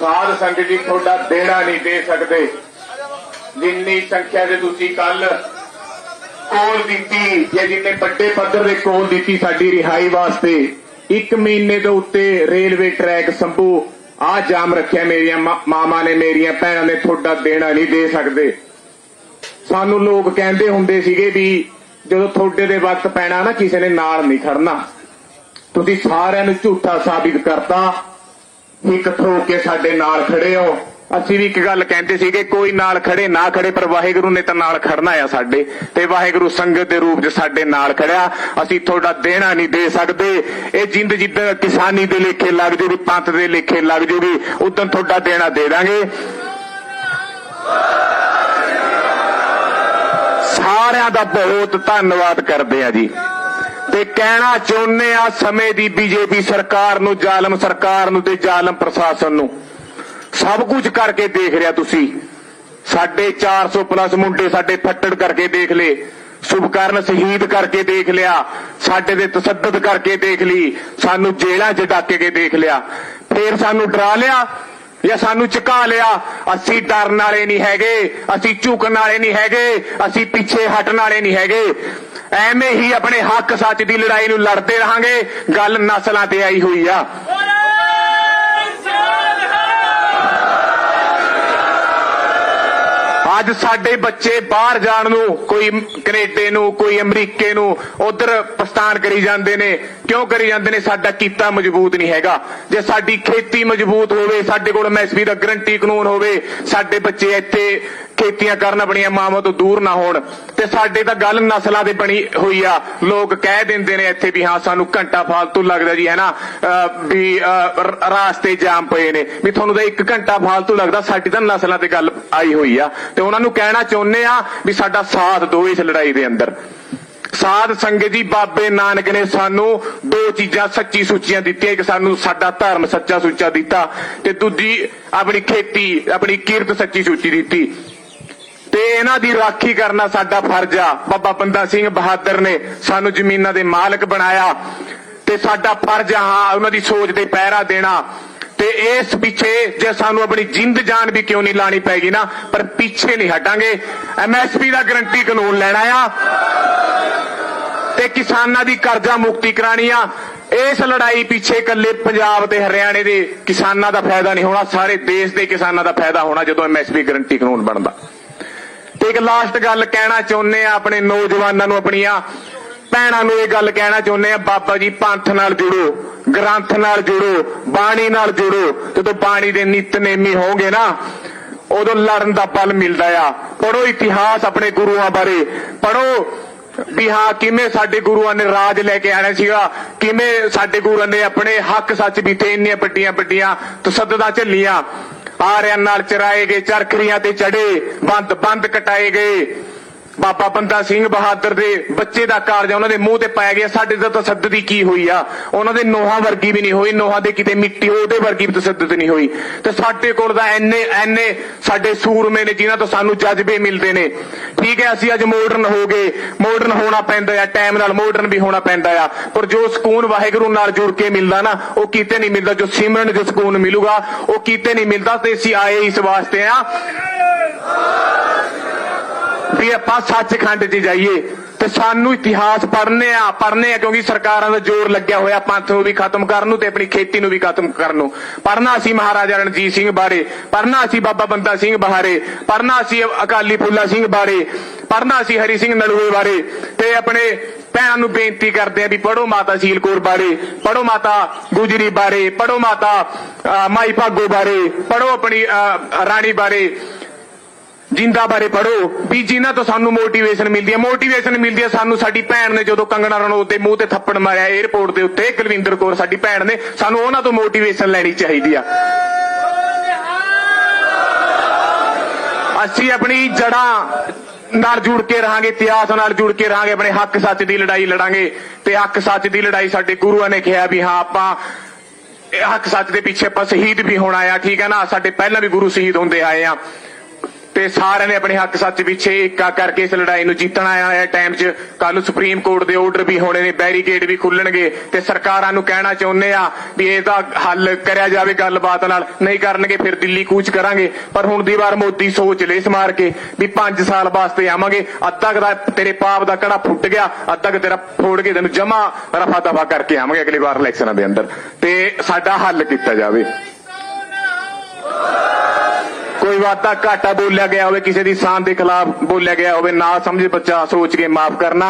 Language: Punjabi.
ਸਾਧ ਸੰਗਤ ਜੀ ਤੁਹਾਡਾ ਦੇਣਾ ਨਹੀਂ ਦੇ ਸਕਦੇ। ਜਿੰਨੀ ਸੰਖਿਆ ਦੇ ਤੁਸੀਂ ਕੱਲ ਕੋਲ ਦਿੱਤੀ, ਜਾਂ ਜਿੰਨੇ ਵੱਡੇ ਪੱਧਰ ਦੇ ਕੋਲ ਦਿੱਤੀ ਸਾਡੀ ਰਿਹਾਈ ਵਾਸਤੇ, ਇੱਕ ਮਹੀਨੇ ਦੇ ਉੱਤੇ ਰੇਲਵੇ ਟਰੈਕ ਸੰਭੂ ਆ ਜਾਮ ਰੱਖਿਆ ਮੇਰੀਆਂ ਮਾਮਾ ਨੇ, ਮੇਰੀਆਂ ਭੈਣਾਂ ਨੇ, ਤੁਹਾਡਾ ਦੇਣਾ ਨਹੀਂ ਦੇ ਸਕਦੇ। ਸਾਨੂੰ ਲੋਕ ਕਹਿੰਦੇ ਹੁੰਦੇ ਸੀਗੇ ਵੀ ਜਦੋਂ ਤੁਹਾਡੇ ਦੇ ਵਕਤ ਪੈਣਾ ਨਾ, ਕਿਸੇ ਨੇ ਨਾਲ ਨਹੀਂ ਖੜਨਾ। ਤੁਸੀਂ ਸਾਰਿਆਂ ਨੂੰ ਝੂਠਾ ਸਾਬਿਤ ਕਰਤਾ। ਇੱਕ ਥੋ ਕੇ ਸਾਡੇ ਨਾਲ ਖੜੇ ਹੋ। ਅਸੀਂ ਵੀ ਇੱਕ ਗੱਲ ਕਹਿੰਦੇ ਸੀਗੇ, ਕੋਈ ਨਾਲ ਖੜੇ ਨਾ ਖੜੇ, ਪਰ ਵਾਹਿਗੁਰੂ ਨੇ ਤਾਂ ਨਾਲ ਖੜਨਾ ਆ ਸਾਡੇ। ਤੇ ਵਾਹਿਗੁਰੂ ਸੰਗਤ ਦੇ ਰੂਪ 'ਚ ਸਾਡੇ ਨਾਲ ਖੜਿਆ। ਅਸੀਂ ਤੁਹਾਡਾ ਦੇਣਾ ਨਹੀਂ ਦੇ ਸਕਦੇ। ਇਹ ਜਿੰਦ ਜਿੱਦਾਂ ਕਿਸਾਨੀ ਦੇ ਲੇਖੇ ਲੱਗ ਜੂਗੀ, ਪੰਥ ਦੇ ਲੇਖੇ ਲੱਗ ਜੂਗੀ, ਉਦੋਂ ਤੁਹਾਡਾ ਦੇਣਾ ਦੇ ਦਾਂਗੇ। ਸਾਰਿਆਂ ਦਾ ਬਹੁਤ ਧੰਨਵਾਦ ਕਰਦੇ ਆ ਜੀ। ਤੇ ਕਹਿਣਾ ਚਾਹੁੰਦੇ ਆ ਸਮੇਂ ਦੀ ਬੀਜੇਪੀ ਸਰਕਾਰ ਨੂੰ, ਜ਼ਾਲਮ ਸਰਕਾਰ ਨੂੰ ਤੇ ਜ਼ਾਲਮ ਪ੍ਰਸ਼ਾਸਨ ਨੂੰ। ਸਭ ਕੁਝ ਕਰਕੇ ਦੇਖ ਰਿਹਾ ਤੁਸੀਂ। ਸਾਡੇ 400 ਪਲੱਸ ਮੁੰਡੇ ਸਾਡੇ ਫੱਟੜ ਕਰਕੇ ਦੇਖ ਲੇ ਸੁਭਕਰਨ ਸ਼ਹੀਦ ਕਰਕੇ ਦੇਖ ਲਿਆ। ਸਾਡੇ ਦੇ ਤਸੱਦਦ ਕਰਕੇ ਦੇਖ ਲਈ। ਸਾਨੂੰ ਜੇਲ੍ਹਾਂ 'ਚ ਡਾਕੇ ਕੇ ਦੇਖ ਲਿਆ। ਫੇਰ ਸਾਨੂੰ ਡਰਾ ਲਿਆ ਜਾਂ ਸਾਨੂੰ ਝੁਕਾ ਲਿਆ? ਅਸੀਂ ਡਰਨ ਵਾਲੇ ਨਹੀਂ ਹੈਗੇ। ਅਸੀਂ ਝੁਕਣ ਵਾਲੇ ਨਹੀਂ ਹੈਗੇ। ਅਸੀਂ ਪਿੱਛੇ ਹਟਣ ਵਾਲੇ ਨਹੀਂ ਹੈਗੇ। ਐਵੇਂ ਹੀ ਆਪਣੇ ਹੱਕ ਸੱਚ ਦੀ ਲੜਾਈ ਨੂੰ ਲੜਦੇ ਰਹਾਂਗੇ। ਗੱਲ ਨਸਲਾਂ ਤੇ ਆਈ ਹੋਈ ਆ। ਅੱਜ ਸਾਡੇ ਬੱਚੇ ਬਾਹਰ ਜਾਣ ਨੂੰ, ਕੋਈ ਕੈਨੇਡਾ ਨੂੰ, ਕੋਈ ਅਮਰੀਕੇ ਨੂੰ, ਉਧਰ ਪ੍ਰਸਥਾਨ ਕਰੀ ਜਾਂਦੇ ਨੇ। ਕਿਉਂ ਕਰੀ ਜਾਂਦੇ ਨੇ? ਸਾਡਾ ਕੀਤਾ ਮਜ਼ਬੂਤ ਨਹੀਂ ਹੈਗਾ। ਜੇ ਸਾਡੀ ਖੇਤੀ ਮਜ਼ਬੂਤ ਹੋਵੇ, ਸਾਡੇ ਕੋਲ ਐਮਐਸਪੀ ਦਾ ਗਰੰਟੀ ਕਾਨੂੰਨ ਹੋਵੇ, ਸਾਡੇ ਬੱਚੇ ਇੱਥੇ ਖੇਤੀਆਂ ਕਰਨ ਆਪਣੀਆਂ ਮਾਵਾਂ ਤੋਂ ਦੂਰ ਨਾ ਹੋਣ। ਤੇ ਸਾਡੇ ਤਾਂ ਗੱਲ ਨਸਲਾਂ ਦੇ ਬਣੀ ਹੋਈ ਆ। ਲੋਕ ਕਹਿ ਦਿੰਦੇ ਨੇ ਇੱਥੇ ਵੀ ਹਾਂ, ਸਾਨੂੰ ਘੰਟਾ ਫਾਲਤੂ ਲੱਗਦਾ ਜੀ ਹੈ ਨਾ ਵੀ ਰਾਸਤੇ ਜਾਮ ਪਏ ਨੇ। ਵੀ ਤੁਹਾਨੂੰ ਤਾਂ ਇੱਕ ਘੰਟਾ ਫਾਲਤੂ ਲੱਗਦਾ, ਸਾਡੀ ਤਾਂ ਨਸਲਾਂ ਤੇ ਗੱਲ ਆਈ ਹੋਈ ਆ। ਤੇ ਉਹਨਾਂ ਨੂੰ ਕਹਿਣਾ ਚਾਹੁੰਦੇ ਆ ਵੀ ਸਾਡਾ ਸਾਥ ਦਿਓ ਇਸ ਲੜਾਈ ਦੇ ਅੰਦਰ। ਸਾਧ ਸੰਗਤ ਜੀ, ਬਾਬੇ ਨਾਨਕ ਨੇ ਸਾਨੂੰ ਦੋ ਚੀਜ਼ਾਂ ਸੱਚੀ ਸੁੱਚੀਆਂ ਦਿੱਤੀਆਂ। ਇੱਕ ਸਾਨੂੰ ਸਾਡਾ ਧਰਮ ਸੱਚਾ ਸੁੱਚਾ ਦਿੱਤਾ ਤੇ ਦੂਜੀ ਆਪਣੀ ਖੇਤੀ, ਆਪਣੀ ਕੀਰਤ ਸੱਚੀ ਸੁੱਚੀ ਦਿੱਤੀ। ਇਹਨਾਂ ਦੀ ਰਾਖੀ ਕਰਨਾ ਸਾਡਾ ਫਰਜ਼ ਆ। ਬਾਬਾ ਬੰਦਾ ਸਿੰਘ ਬਹਾਦਰ ਨੇ ਸਾਨੂੰ ਜ਼ਮੀਨਾਂ ਦੇ ਮਾਲਕ ਬਣਾਇਆ ਤੇ ਸਾਡਾ ਫਰਜ਼ ਆ ਹਾਂ ਉਹਨਾਂ ਦੀ ਸੋਚ ਤੇ ਪਹਿਰਾ ਦੇਣਾ। ਤੇ ਇਸ ਪਿੱਛੇ ਜੇ ਸਾਨੂੰ ਆਪਣੀ ਜਿੰਦ ਜਾਨ ਵੀ ਕਿਉਂ ਨਹੀਂ ਲਾਣੀ ਪੈਗੀ ਨਾ, ਪਰ ਪਿੱਛੇ ਨਹੀਂ ਹਟਾਂਗੇ। ਐਮਐਸਪੀ ਦਾ ਗਰੰਟੀ ਕਾਨੂੰਨ ਲੈਣਾ ਆ ਤੇ ਕਿਸਾਨਾਂ ਦੀ ਕਰਜ਼ਾ ਮੁਕਤੀ ਕਰਾਣੀ ਆ। ਇਸ ਲੜਾਈ ਪਿੱਛੇ ਇਕੱਲੇ ਪੰਜਾਬ ਤੇ ਹਰਿਆਣੇ ਦੇ ਕਿਸਾਨਾਂ ਦਾ ਫਾਇਦਾ ਨਹੀਂ ਹੋਣਾ, ਸਾਰੇ ਦੇਸ਼ ਦੇ ਕਿਸਾਨਾਂ ਦਾ ਫਾਇਦਾ ਹੋਣਾ ਜਦੋਂ ਐਮਐਸਪੀ ਗਰੰਟੀ ਕਾਨੂੰਨ ਬਣਦਾ। ਇੱਕ ਲਾਸਟ ਗੱਲ ਕਹਿਣਾ ਚਾਹੁੰਦੇ ਆ ਆਪਣੇ ਨੌਜਵਾਨਾਂ ਨੂੰ, ਆਪਣੀਆਂ ਭੈਣਾਂ ਨੂੰ ਇਹ ਗੱਲ ਕਹਿਣਾ ਚਾਹੁੰਦੇ ਆ, ਬਾਬਾ ਜੀ ਪੰਥ ਨਾਲ ਜੁੜੋ, ਗ੍ਰੰਥ ਨਾਲ ਜੁੜੋ, ਬਾਣੀ ਨਾਲ ਜੁੜੋ। ਜਦੋਂ ਬਾਣੀ ਦੇ ਨਿਤਨੇਮੀ ਹੋਗੇ ਨਾ, ਉਦੋਂ ਲੜਨ ਦਾ ਬਲ ਮਿਲਦਾ ਆ। ਪੜੋ ਇਤਿਹਾਸ ਆਪਣੇ ਗੁਰੂਆਂ ਬਾਰੇ। ਪੜੋ ਵੀ ਹਾਂ, ਕਿਵੇਂ ਸਾਡੇ ਗੁਰੂਆਂ ਨੇ ਰਾਜ ਲੈ ਕੇ ਆਣਾ ਸੀਗਾ, ਕਿਵੇਂ ਸਾਡੇ ਗੁਰੂਆਂ ਨੇ ਆਪਣੇ ਹੱਕ ਸੱਚ ਵੀ ਤੇ ਇੰਨੀਆਂ ਵੱਡੀਆਂ ਵੱਡੀਆਂ ਤਸੱਦਦਾਂ ਝੱਲੀਆਂ। ਆਰਿਆਂ ਨਾਲ ਚਰਾਏ ਗਏ ਚਰਖਰੀਆਂ ਤੇ ਚੜੇ ਬੰਦ ਬੰਦ ਕਟਾਏ ਗਏ। ਬਾਬਾ ਬੰਦਾ ਸਿੰਘ ਬਹਾਦਰ ਦੇ ਬੱਚੇ ਦਾ ਕਾਰਜ ਉਹਨਾਂ ਦੇ ਮੂੰਹ ਤੇ ਪਾਇਆ ਗਿਆ, ਸਾਡੇ ਦਾ ਤਸੱਦਦ ਕੀ ਹੋਈ ਆ? ਉਹਨਾਂ ਦੇ ਨੋਹਾਂ ਵਰਗੀ ਵੀ ਨਹੀਂ ਹੋਈ, ਨੋਹਾਂ ਦੇ ਕਿਤੇ ਮਿੱਟੀ ਉਹਦੇ ਵਰਗੀ ਵੀ ਤਸੱਦਦ ਨਹੀਂ ਹੋਈ। ਤੇ ਸਾਡੇ ਕੋਲ ਤਾਂ ਐਨੇ ਐਨੇ ਸਾਡੇ ਸੂਰਮੇ ਨੇ ਜਿਨ੍ਹਾਂ ਤੋਂ ਸਾਨੂੰ ਜਜ਼ਬੇ ਮਿਲਦੇ ਨੇ। ਠੀਕ ਹੈ, ਅਸੀਂ ਅੱਜ ਮਾਡਰਨ ਹੋ ਗਏ। ਮਾਡਰਨ ਹੋਣਾ ਪੈਂਦਾ ਆ ਟਾਈਮ ਨਾਲ ਮਾਡਰਨ ਵੀ ਹੋਣਾ ਪੈਂਦਾ ਆ। ਪਰ ਜੋ ਸਕੂਨ ਵਾਹਿਗੁਰੂ ਨਾਲ ਜੁੜ ਕੇ ਮਿਲਦਾ ਨਾ, ਉਹ ਕਿਤੇ ਨਹੀਂ ਮਿਲਦਾ। ਜੋ ਸਿਮਰਨ ਜੋ ਸਕੂਨ ਮਿਲੂਗਾ, ਉਹ ਕਿਤੇ ਨਹੀਂ ਮਿਲਦਾ। ਤੇ ਅਸੀਂ ਆਏ ਇਸ ਵਾਸਤੇ ਆ। ਵੀ ਆਪਾਂ ਸੱਚਖੰਡ 'ਚ ਜਾਈਏ ਤੇ ਸਾਨੂੰ ਇਤਿਹਾਸ ਪੜ੍ਹਨੇ ਆ ਪੜ੍ਹਨੇ ਆ ਕਿਉਂਕਿ ਸਰਕਾਰਾਂ ਦਾ ਜ਼ੋਰ ਲੱਗਿਆ ਹੋਇਆ ਪੰਥ ਨੂੰ ਵੀ ਖਤਮ ਕਰਨ ਨੂੰ ਤੇ ਆਪਣੀ ਖੇਤੀ ਨੂੰ ਵੀ ਖਤਮ ਕਰਨ ਨੂੰ। ਪੜ੍ਹਨਾ ਅਸੀਂ ਮਹਾਰਾਜਾ ਰਣਜੀਤ ਸਿੰਘ ਬਾਰੇ ਪੜ੍ਹਨਾ ਅਸੀਂ ਬਾਬਾ ਬੰਦਾ ਸਿੰਘ ਬਾਰੇ ਪੜ੍ਹਨਾ ਅਸੀਂ ਅਕਾਲੀ ਫੂਲਾ ਸਿੰਘ ਬਾਰੇ ਪੜ੍ਹਨਾ ਅਸੀਂ ਹਰੀ ਸਿੰਘ ਨਲੂਏ ਬਾਰੇ ਤੇ ਆਪਣੇ ਭੈਣਾਂ ਨੂੰ ਬੇਨਤੀ ਕਰਦੇ ਆ ਵੀ ਪੜੋ ਮਾਤਾ ਸ਼ੀਲ ਕੌਰ ਬਾਰੇ ਪੜੋ ਮਾਤਾ ਗੁਜਰੀ ਬਾਰੇ ਪੜੋ ਮਾਤਾ ਮਾਈ ਭਾਗੋ ਬਾਰੇ ਪੜੋ ਆਪਣੀ ਅਹ, ਰਾਣੀ ਬਾਰੇ। ਜਿੰਦਾ ਬਾਰੇ ਪੜੋ ਵੀ ਜਿਨ੍ਹਾਂ ਤੋਂ ਸਾਨੂੰ ਮੋਟੀਵੇਸ਼ਨ ਮਿਲਦੀ ਹੈ। ਮੋਟੀਵੇਸ਼ਨ ਮਿਲਦੀ ਹੈ ਸਾਨੂੰ, ਸਾਡੀ ਭੈਣ ਨੇ ਜਦੋਂ ਕੰਗਣਾ ਰਣੌਤ ਦੇ ਮੂੰਹ ਤੇ ਥੱਪੜ ਮਾਰਿਆ 에어ਪੋਰਟ ਦੇ ਉੱਤੇ ਕੁਲਵਿੰਦਰ ਕੌਰ ਸਾਡੀ ਭੈਣ ਨੇ, ਸਾਨੂੰ ਉਹਨਾਂ ਤੋਂ ਮੋਟੀਵੇਸ਼ਨ ਲੈਣੀ ਚਾਹੀਦੀ ਆ। ਅਸੀਂ ਆਪਣੀ ਜੜਾਂ ਨਾਲ ਜੁੜ ਕੇ ਰਹਾਂਗੇ, ਇਤਿਹਾਸ ਨਾਲ ਜੁੜ ਕੇ ਰਹਾਂਗੇ, ਆਪਣੇ ਹੱਕ ਸੱਚ ਦੀ ਲੜਾਈ ਲੜਾਂਗੇ। ਤੇ ਹੱਕ ਸੱਚ ਦੀ ਲੜਾਈ ਸਾਡੇ ਗੁਰੂਆਂ ਨੇ ਕਿਹਾ ਵੀ ਹਾਂ, ਆਪਾਂ ਹੱਕ ਸੱਚ ਦੇ ਪਿੱਛੇ ਆਪਾਂ ਸ਼ਹੀਦ ਵੀ ਹੋਣਾ ਆ ਠੀਕ ਹੈ ਨਾ? ਸਾਡੇ ਪਹਿਲਾਂ ਵੀ ਗੁਰੂ ਸ਼ਹੀਦ ਹੁੰਦੇ ਆਏ ਆ ਤੇ ਸਾਰਿਆਂ ਨੇ ਆਪਣੇ ਹੱਕ ਸੱਚ ਪਿੱਛੇ ਏਕਾ ਕਰਕੇ ਇਸ ਲੜਾਈ ਨੂੰ ਜਿੱਤਣਾ ਆਇਆ ਟਾਈਮ 'ਚ। ਕੱਲ ਨੂੰ ਸੁਪਰੀਮ ਕੋਰਟ ਦੇ ਆਰਡਰ ਵੀ ਹੋਣੇ ਨੇ ਬੈਰੀਕੇਡ ਵੀ ਖੁੱਲਣਗੇ ਤੇ ਸਰਕਾਰਾਂ ਨੂੰ ਕਹਿਣਾ ਚਾਹੁੰਦੇ ਆ ਵੀ ਇਹਦਾ ਹੱਲ ਕਰਿਆ ਜਾਵੇ ਗੱਲਬਾਤ ਨਾਲ। ਨਹੀਂ ਕਰਨਗੇ ਫਿਰ ਦਿੱਲੀ ਕੂਚ ਕਰਾਂਗੇ। ਪਰ ਹੁਣ ਦੀ ਵਾਰ ਮੋਦੀ ਸੋਚ ਲੈ ਸਮਾਰ ਕੇ ਵੀ 5 ਸਾਲ ਵਾਸਤੇ ਆਵਾਂਗੇ। ਅੱਧਾ ਕੁ ਦਾ ਤੇਰੇ ਪਾਪ ਦਾ ਕੜਾ ਫੁੱਟ ਗਿਆ, ਅੱਧਾ ਕੁ ਤੇਰਾ ਫੋੜ ਕੇ ਤੈਨੂੰ ਜਮਾ ਰਫਾ ਦਫਾ ਕਰਕੇ ਆਵਾਂਗੇ ਅਗਲੀ ਵਾਰ ਇਲੈਕਸ਼ਨਾਂ ਦੇ ਅੰਦਰ। ਤੇ ਸਾਡਾ ਹੱਲ ਕੀਤਾ ਜਾਵੇ। ਕੋਈ ਵਾਦਾ ਘਾਟਾ ਬੋਲਿਆ ਗਿਆ ਹੋਵੇ, ਕਿਸੇ ਦੀ ਸ਼ਾਨ ਦੇ ਖਿਲਾਫ ਬੋਲਿਆ ਗਿਆ ਹੋਵੇ, ਨਾ ਸਮਝੇ ਬੱਚਾ ਸੋਚ ਕੇ ਮਾਫ ਕਰਨਾ।